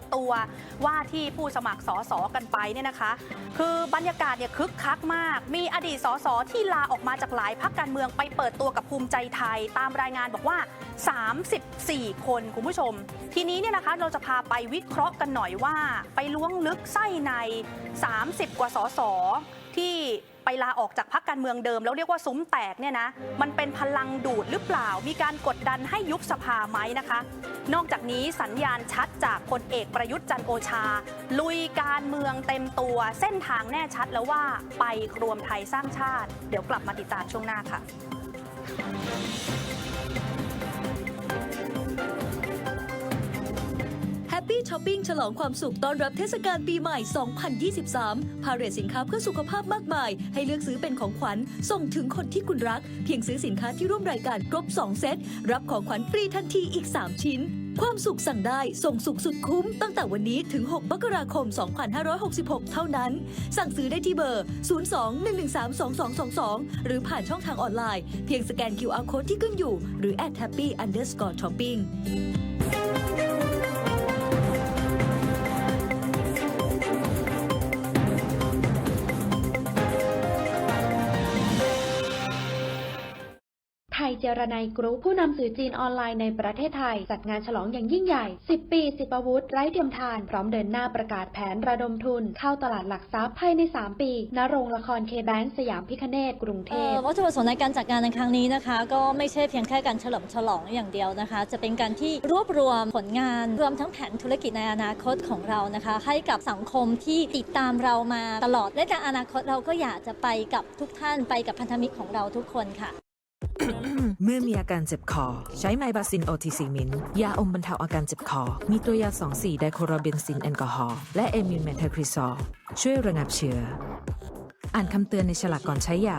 ดตัวว่าที่ผู้สมัครสสกันไปเนี่ยนะคะ คือบรรยากาศเนี่ยคึกคักมาก มีอดีตสสที่ลาออกมาจากหลายพักการเมืองไปเปิดตัวกับภูมิใจไทย ตามรายงานบอกว่า 34 คนคุณผู้ชม ทีนี้เนี่ยนะคะเราจะพาไปวิเคราะห์กันหน่อยว่า ไปล้วงลึกไส้ใน 30 กว่าสสที่ ไปลาออกจากพักการเมืองเดิม แล้วเรียกว่าซุ้มแตกเนี่ยนะมันเป็นพลังดูดหรือเปล่า มีการกดดันให้ยุบสภาไหมนะคะ นอกจากนี้สัญญาณชัดจากพลเอกประยุทธ์จันโอชา ลุยการเมืองเต็มตัวเส้นทางแน่ชัดแล้วว่าไปรวมไทยสร้างชาติ เดี๋ยวกลับมาติดตามช่วงหน้าค่ะ ปปี้ช้อปปิ้งฉลองความสุขต้อนรับเทศกาลปีใหม่ 2023 พาเรทสินค้าเพื่อสุขภาพมากมาย ให้เลือกซื้อเป็นของขวัญ ส่งถึงคนที่คุณรัก เพียงซื้อสินค้าที่ร่วมรายการครบ 2 เซต รับของขวัญฟรีทันทีอีก 3 ชิ้น ความสุขสั่งได้ส่งสุขสุดคุ้ม ตั้งแต่วันนี้ถึง 6 มกราคม 2566 เท่านั้น สั่งซื้อได้ที่เบอร์ 02-113-2222 หรือผ่านช่องทางออนไลน์ เพียงสแกน QR code ที่ขึ้นอยู่ หรือ at happy underscore shopping ยเจรนายกรุ๊ปผู้นำสื่อจีนออนไลน์ในประเทศไทย จัดงานฉลองอย่างยิ่งใหญ่ 10 ปี10อาวุธไร้เทียมทาน พร้อมเดินหน้าประกาศแผนระดมทุน เข้าตลาดหลักทรัพย์ภายใน 3 ปีณโรงละครเคแบงสยามพิคเนตกรุงเทเอ่พอวัตถุประสงค์ในการจัดงานในครั้งนี้นะคะ ก็ไม่ใช่เพียงแค่การเฉลิมฉลองอย่างเดียวนะคะ จะเป็นการที่รวบรวมผลงานรวมทั้งแผนธุรกิจในอนาคตของเรานะคะ ให้กับสังคมที่ติดตามเรามาตลอดและในอนาคตเราก็อยากจะไปกับทุกท่านไปกับพันธมิตรของเราทุกคนค่ะ เมื่อมีอาการเจ็บคอ ใช้ไมบาซินโอทีซีมิน ยาอมบรรเทาอาการเจ็บคอ มีตัวยา 2 4 ไดโคโรเบนซินแอลกอฮอล์และเอมิลเมทาคริซอลช่วยระงับเชื้อ อ่านคำเตือนในฉลากก่อนใช้ยา